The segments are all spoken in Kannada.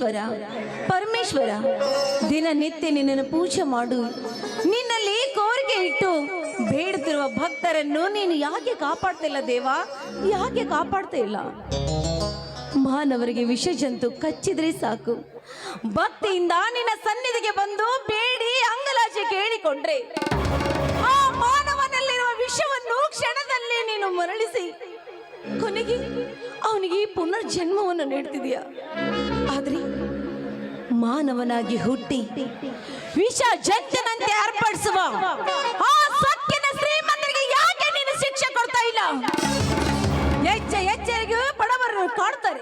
ಬಸವೇಶ್ವರ ಪರಮೇಶ್ವರ ದಿನನಿತ್ಯ ನಿನ್ನನ್ನು ಪೂಜೆ ಮಾಡು. ನಿನ್ನಲ್ಲಿ ಕೋರಿಕೆ ಇಟ್ಟು ಬೇಡುತ್ತಿರುವ ಭಕ್ತರನ್ನು ನೀನು ಯಾಕೆ ಕಾಪಾಡ್ತಿಲ್ಲ ದೇವ? ಯಾಕೆ ಕಾಪಾಡ್ತಾ ಇಲ್ಲ? ಮಾನವರಿಗೆ ವಿಷ ಜಂತು ಕಚ್ಚಿದ್ರೆ ಸಾಕು. ಭಕ್ತಿಯಿಂದ ನಿನ್ನ ಸನ್ನಿಧಿಗೆ ಬಂದು ಬೇಡಿ ಅಂಗಲಾಚೆ ಕೇಳಿಕೊಂಡ್ರೆ. ಆ ಮಾನವನಲ್ಲಿರುವ ವಿಷವನ್ನು ಕ್ಷಣದಲ್ಲಿ ನೀನು ಮರಳಿಸಿ. ಕೊನೆಗೆ ಅವನಿಗೆ ಪುನರ್ಜನ್ಮವನ್ನು ನೀಡ್ತಿದೀಯ ಮಾನವನಾಗಿ ಹುಟ್ಟಿ. ವಿಷ ಜಂತನಂತೆ ಅರ್ಪಡಿಸುವ ಆ ಸೊಕ್ಕಿನ ಶ್ರೀಮಂತರಿಗೆ ಯಾಕೆ ನೀನು ಶಿಕ್ಷೆ ಕೊಡ್ತಾ ಇಲ್ಲ? ಹೆಚ್ಚೆ ಹೆಚ್ಚೆಗೆ ಬಡವರನ್ನು ಕಾಡ್ತಾರೆ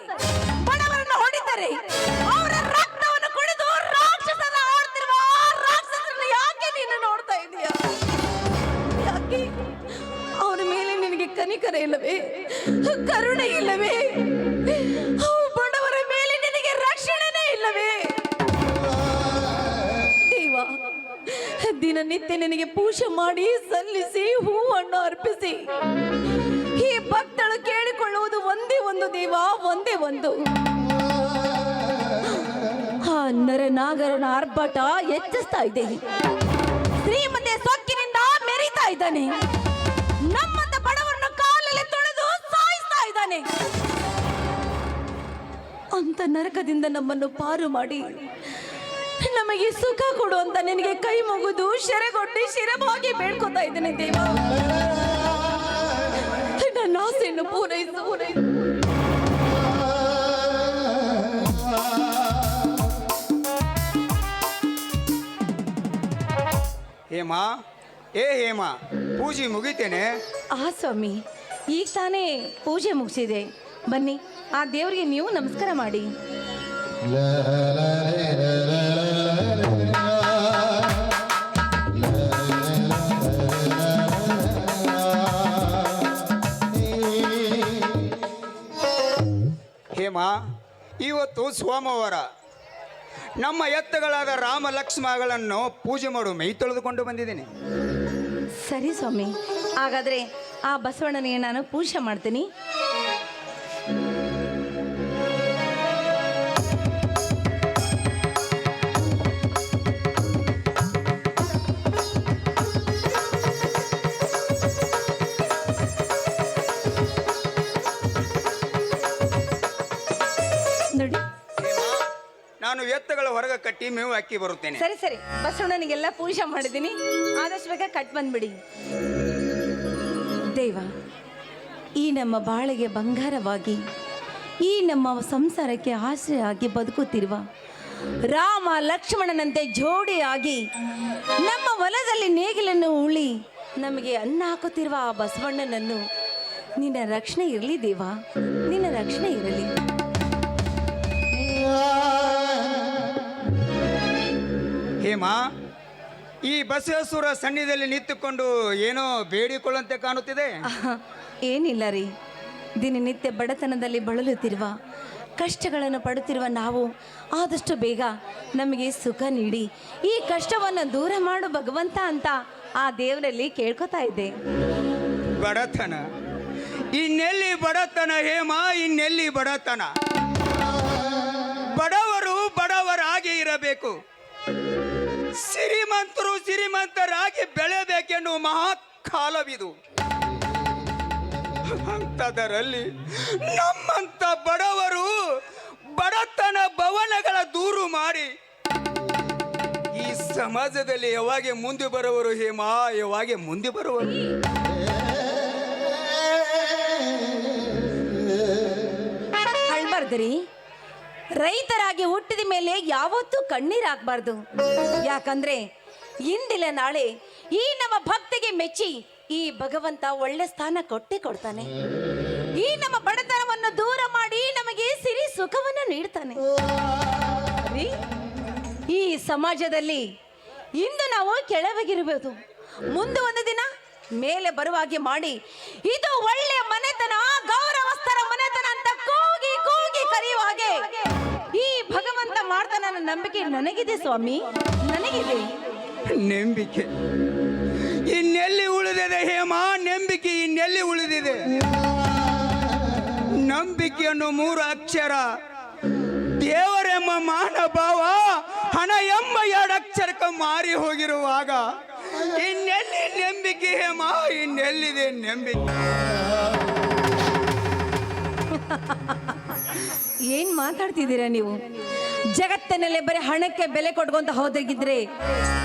ದಿನನಿತ್ಯ ನಿನಗೆ ಪೂಜೆ ಮಾಡಿ ಸಲ್ಲಿಸಿ, ಹೂವನ್ನು ಅರ್ಪಿಸಿ. ಈ ಭಕ್ತಳು ಕೇಳಿಕೊಳ್ಳುವುದು ಒಂದೇ ಒಂದು ದೇವ, ಒಂದೇ ಒಂದು. ಆ ನರನಾಗರನ ಆರ್ಭಟ ಹೆಚ್ಚಿಸ್ತಾ ಇದೆ. ಶ್ರೀಮತೆ ಸೊಕ್ಕಿನಿಂದ ಮೆರಿತಾ ಇದ್ದಾನೆ. ನಮ್ಮಂತ ಬಡವರನ್ನು ಕಾಲಲ್ಲಿ ತೊಳೆದು ಸಾಯಿಸ್ತಾ ಇದ್ದಾನೆ. ಅಂತ ನರಕದಿಂದ ನಮ್ಮನ್ನು ಪಾರು ಮಾಡಿ ನಮಗೆ ಸುಖ ಕೊಡು ಅಂತ ನಿನಗೆ ಕೈ ಮುಗಿದು ಶೆರೆಗೊಡ್ಡಿ ಶಿರಭಾಗಿ ಬೇಡ್ಕೊತಾ ಇದ್ದೇನೆ ದೇವ. ನನ್ನ ಆಸೆಯನ್ನು ಪೂರೈಸು ಪೂರೈಸು. ಹೇಮಾ ಏ ಹೇಮಾ ಪೂಜೆ ಮುಗಿತೇನೆ? ಆ ಸ್ವಾಮಿ ಈಗ ತಾನೇ ಪೂಜೆ ಮುಗಿಸಿದೆ. ಬನ್ನಿ ಆ ದೇವರಿಗೆ ನೀವು ನಮಸ್ಕಾರ ಮಾಡಿ. ಹೇಮಾ ಇವತ್ತು ಸೋಮವಾರ ನಮ್ಮ ಎತ್ತುಗಳಾದ ರಾಮ ಲಕ್ಷ್ಮಗಳನ್ನು ಪೂಜೆ ಮಾಡು ಮೈ ತೊಳೆದುಕೊಂಡು ಬಂದಿದ್ದೀನಿ. ಸರಿ ಸ್ವಾಮಿ. ಹಾಗಾದ್ರೆ ಆ ಬಸವಣ್ಣನಿಗೆ ನಾನು ಪೂಜೆ ಮಾಡ್ತೀನಿ. ನಾನು ಹೊರಗೆ ಕಟ್ಟಿ ಮೇವು ಹಾಕಿ ಬರುತ್ತೇನೆ. ಸರಿ ಸರಿ. ಬಸವಣ್ಣನಿಗೆಲ್ಲ ಪೂಜೆ ಮಾಡಿದ್ದೀನಿ. ಆದಷ್ಟು ಬೇಗ ಕಟ್ ಬಂದ್ಬಿಡಿ. ದೇವ ಈ ನಮ್ಮ ಬಾಳಿಗೆ ಬಂಗಾರವಾಗಿ ಈ ನಮ್ಮ ಸಂಸಾರಕ್ಕೆ ಆಶ್ರಯ ಆಗಿ ಬದುಕುತ್ತಿರುವ ರಾಮ ಲಕ್ಷ್ಮಣನಂತೆ ಜೋಡಿಯಾಗಿ ನಮ್ಮ ಹೊಲದಲ್ಲಿ ನೇಗಿಲನ್ನು ಉಳಿ ನಮಗೆ ಅನ್ನ ಹಾಕುತ್ತಿರುವ ಆ ಬಸವಣ್ಣನನ್ನು ನಿನ್ನ ರಕ್ಷಣೆ ಇರಲಿ ದೇವ ನಿನ್ನ ರಕ್ಷಣೆ ಇರಲಿ. ಹೇಮಾ ಈ ಬಸವೇಶ್ವರ ಸನ್ನಿಧಿಯಲ್ಲಿ ನಿಂತುಕೊಂಡು ಏನೋ ಬೇಡಿಕೊಳ್ಳಂತೆ ಕಾಣುತ್ತಿದೆ? ಏನಿಲ್ಲ ರೀ. ದಿನನಿತ್ಯ ಬಡತನದಲ್ಲಿ ಬಳಲುತ್ತಿರುವ ಕಷ್ಟಗಳನ್ನು ಪಡುತ್ತಿರುವ ನಾವು ಆದಷ್ಟು ಬೇಗ ನಮಗೆ ಸುಖ ನೀಡಿ ಈ ಕಷ್ಟವನ್ನು ದೂರ ಮಾಡು ಭಗವಂತ ಅಂತ ಆ ದೇವರಲ್ಲಿ ಕೇಳ್ಕೊತಾ ಇದ್ದೆ. ಬಡತನ. ಇನ್ನೆಲ್ಲಿ ಬಡತನ ಹೇಮ ಇನ್ನೆಲ್ಲಿ ಬಡತನ? ಬಡವರು ಬಡವರಾಗಿ ಇರಬೇಕು. ಶ್ರೀಮಂತರು ಶ್ರೀಮಂತರಾಗಿ ಬೆಳೆಯಬೇಕೆನ್ನುವ ಮಹಾಕಾಲವಿದು. ಅಂತದರಲ್ಲಿ ನಮ್ಮಂತ ಬಡವರು ಬಡತನ ಭವನಗಳ ದೂರು ಮಾಡಿ ಈ ಸಮಾಜದಲ್ಲಿ ಯಾವಾಗೆ ಮುಂದೆ ಬರುವರು ಹೇಮಾ, ಯಾವಾಗೆ ಮುಂದೆ ಬರುವರು? ಅಳ್ಬಾರ್ದ್ರಿ ರೈತರಾಗಿ ಹುಟ್ಟಿದ ಮೇಲೆ ಯಾವತ್ತೂ ಕಣ್ಣೀರಾಗಬಾರ್ದು. ಯಾಕಂದ್ರೆ ಇಂದಿಲ್ಲ ನಾಳೆ ಈ ನಮ್ಮ ಭಕ್ತಿಗೆ ಮೆಚ್ಚಿ ಈ ಭಗವಂತ ಒಳ್ಳೆ ಸ್ಥಾನ ಕೊಟ್ಟೆ ಕೊಡ್ತಾನೆ. ಈ ನಮ್ಮ ಬಡತನವನ್ನು ದೂರ ಮಾಡಿ ನಮಗೆ ಸಿರಿ ಸುಖವನ್ನು ನೀಡ್ತಾನೆ. ಈ ಸಮಾಜದಲ್ಲಿ ಇಂದು ನಾವು ಕೆಳವಾಗಿರಬಹುದು ಮುಂದೆ ಒಂದು ದಿನ ಮೇಲೆ ಬರುವ ಹಾಗೆ ಮಾಡಿ, ಇದು ಒಳ್ಳೆಯ ಮನೆತನ ನಂಬಿಕೆ ನನಗಿದೆ ಸ್ವಾಮಿ ನನಗಿದೆ. ನಂಬಿಕೆ. ಇನ್ನೆಲ್ಲಿ ಉಳಿದಿದೆ ಹೇಮ? ನಂಬಿಕೆ ಇನ್ನೆಲ್ಲಿ ಉಳಿದಿದೆ? ನಂಬಿಕೆಯನ್ನು ಮೂರು ಅಕ್ಷರ. ದೇವರೆಂಬ ಮಾನಭಾವ ಹಣ ಎಂಬ ಎರಡು ಅಕ್ಷರಕ್ಕೆ ಮಾರಿ ಹೋಗಿರುವಾಗ ಇನ್ನೆಲ್ಲಿ ನಂಬಿಕೆ ಹೇಮ? ಇನ್ನೆಲ್ಲಿದೆ ನಂಬಿಕೆ? ಏನ್ ಮಾತಾಡ್ತಿದ್ದೀರಾ ನೀವು? ಜಗತ್ತಿನಲ್ಲೇ ಬರೀ ಹಣಕ್ಕೆ ಬೆಲೆ ಕೊಡ್ಕೊಂತ ಹೋದಾಗಿದ್ರೆ,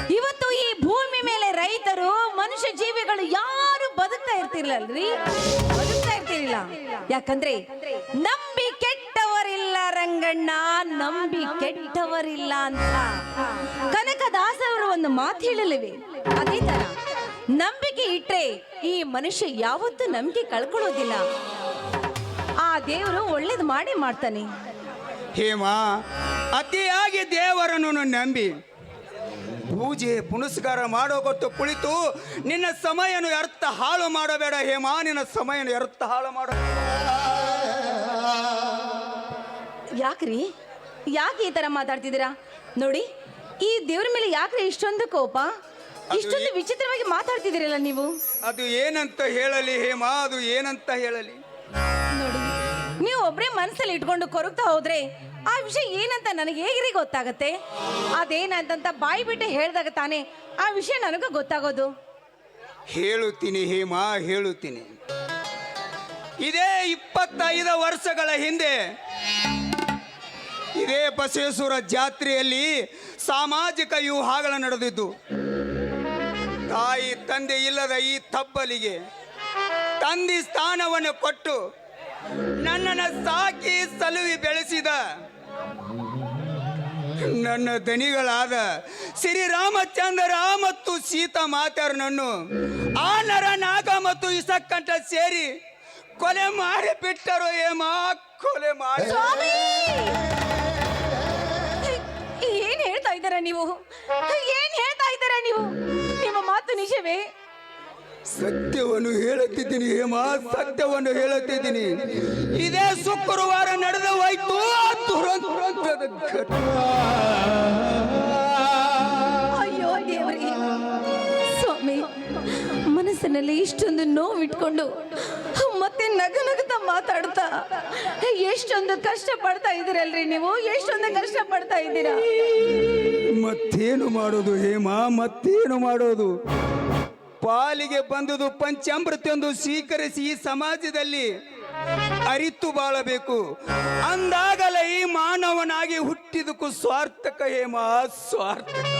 ಇವತ್ತು ಈ ಭೂಮಿ ಮೇಲೆ ರೈತರು, ಮನುಷ್ಯ ಜೀವಿಗಳು ಯಾರು ಬದುಕ್ತಾ ಇರ್ತಿರ್ಲಲ್ರಿ? ಬದುಕ್ತಾ ಇರ್ತಿರ್ಲಿಲ್ಲ. ಯಾಕಂದ್ರೆ ನಂಬಿ ಕೆಟ್ಟವರಿಲ್ಲ ರಂಗಣ್ಣ, ನಂಬಿ ಕೆಟ್ಟವರಿಲ್ಲ ಅಂತ. ಕನಕದಾಸವರು ಒಂದು ಮಾತು ಹೇಳಲಿವೆ. ಅದೇ ತರ, ನಂಬಿಕೆ ಇಟ್ರೆ ಈ ಮನುಷ್ಯ ಯಾವತ್ತೂ ನಂಬಿಕೆ ಕಳ್ಕೊಳ್ಳೋದಿಲ್ಲ. ಆ ದೇವರು ಒಳ್ಳೇದು ಮಾಡಿ ಮಾಡ್ತಾನೆ. ಹೇಮ ಅತಿಯಾಗಿ ದೇವರನ್ನು ನಂಬಿ. ಪೂಜೆ ಪುನಸ್ಕಾರ ಮಾಡೋ ಗೊತ್ತು ಕುಳಿತು ನಿನ್ನ ಸಮಯನು ಅರ್ಥ ಹಾಳು ಮಾಡಬೇಡ ಹೇಮಾ ನಿನ್ನ ಸಮಯನು ಅರ್ಥ ಹಾಳು ಮಾಡ ಯಾಕ್ರಿ? ಯಾಕೆ ಈ ತರ ಮಾತಾಡ್ತಿದ್ದೀರಾ? ನೋಡಿ ಈ ದೇವ್ರ ಮೇಲೆ ಯಾಕ್ರಿ ಇಷ್ಟೊಂದು ಕೋಪ? ಇಷ್ಟೊಂದು ವಿಚಿತ್ರವಾಗಿ ಮಾತಾಡ್ತಿದ್ದೀರಲ್ಲ ನೀವು? ಅದು ಏನಂತ ಹೇಳಲಿ ಹೇಮಾ ಅದು ಏನಂತ ಹೇಳಲಿ? ಒಬ್ರೇ ಮನಸ್ಸಲ್ಲಿ ಇಟ್ಕೊಂಡು ಕೊರಗ್ತಾ ಹೋದ್ರೆ ಆ ವಿಷಯ ಏನಂತ ನನಗೆ ಹೇಗ್ರಿ ಗೊತ್ತಾಗತ್ತೆ? ಅದೇನಂತಂತ ಬಾಯಿ ಬಿಟ್ಟು ಹೇಳಿದಾಗ ತಾನೇ ಆ ವಿಷಯ ನನಗೆ ಗೊತ್ತಾಗೋದು. ಹೇಳುತ್ತೀನಿ ಹೇಮಾ, ಹೇಳುತ್ತೀನಿ. ಇದೇ ಇಪ್ಪತ್ತೈದು ವರ್ಷಗಳ ಹಿಂದೆ ಇದೇ ಬಸವೇಶ್ವರ ಜಾತ್ರೆಯಲ್ಲಿ ಸಾಮಾಜಿಕ ವ್ಯೂಹಗಳ ನಡೆದಿದ್ದು. ತಾಯಿ ತಂದೆ ಇಲ್ಲದ ಈ ತಬ್ಬಲಿಗೆ ತಂದೆ ಸ್ಥಾನವನ್ನು ಕೊಟ್ಟು ನನ್ನನ್ನು ಸಾಕಿ ಸಲುವಿ ಬೆಳೆಸಿದ. ನನ್ನ ದನಿಗಳಾದ ಶ್ರೀರಾಮಚಂದ್ರ ಮತ್ತು ಸೀತಾ ಮಾತಾರನನ್ನು ಆ ನರ ನಾಗ ಮತ್ತು ಇಸಕ್ಕಂಟ ಸೇರಿ ಕೊಲೆ ಮಾಡಿ ಬಿಟ್ಟರು ಏಮ ಕೊಲೆ ಮಾಡಿ. ಏನ್ ಹೇಳ್ತಾ ಇದ್ದೀರಾ ನೀವು? ಏನ್ ಹೇಳ್ತಾ ಇದ್ದೀರಾ ನೀವು? ನಿಮ್ಮ ಮಾತು ನಿಜವೇ? ಸತ್ಯವನ್ನು ಹೇಳುತ್ತಿದ್ದೀನಿ ಹೇಮ ಸತ್ಯವನ್ನು ಹೇಳುತ್ತಿದ್ದೀನಿ. ಇದೇ ಶುಕ್ರವಾರ ನಡೆದ ಹೋಯ್ತು ದುರಂತದ. ಅಯ್ಯೋ ದೇವರೇ ಸ್ವಾಮಿ ಮನಸ್ಸಿನಲ್ಲಿ ಇಷ್ಟೊಂದು ನೋವಿಟ್ಕೊಂಡು ಮತ್ತೆ ನಗ ನಗುತ್ತಾ ಮಾತಾಡ್ತಾ ಎಷ್ಟೊಂದು ಕಷ್ಟ ಪಡ್ತಾ ಇದ್ದೀರಲ್ರಿ ನೀವು? ಎಷ್ಟೊಂದು ಕಷ್ಟ ಪಡ್ತಾ ಇದ್ದೀರಾ? ಮತ್ತೇನು ಮಾಡೋದು ಹೇಮ ಮತ್ತೇನು ಮಾಡೋದು? ಪಾಲಿಗೆ ಬಂದುದು ಪಂಚಾಮೃತಂದು ಸ್ವೀಕರಿಸಿ ಈ ಸಮಾಜದಲ್ಲಿ ಅರಿತು ಬಾಳಬೇಕು. ಅಂದಾಗಲೇ ಈ ಮಾನವನಾಗಿ ಹುಟ್ಟಿದಕ್ಕೂ ಸ್ವಾರ್ಥಕ ಹೇಮ, ಸ್ವಾರ್ಥಕ.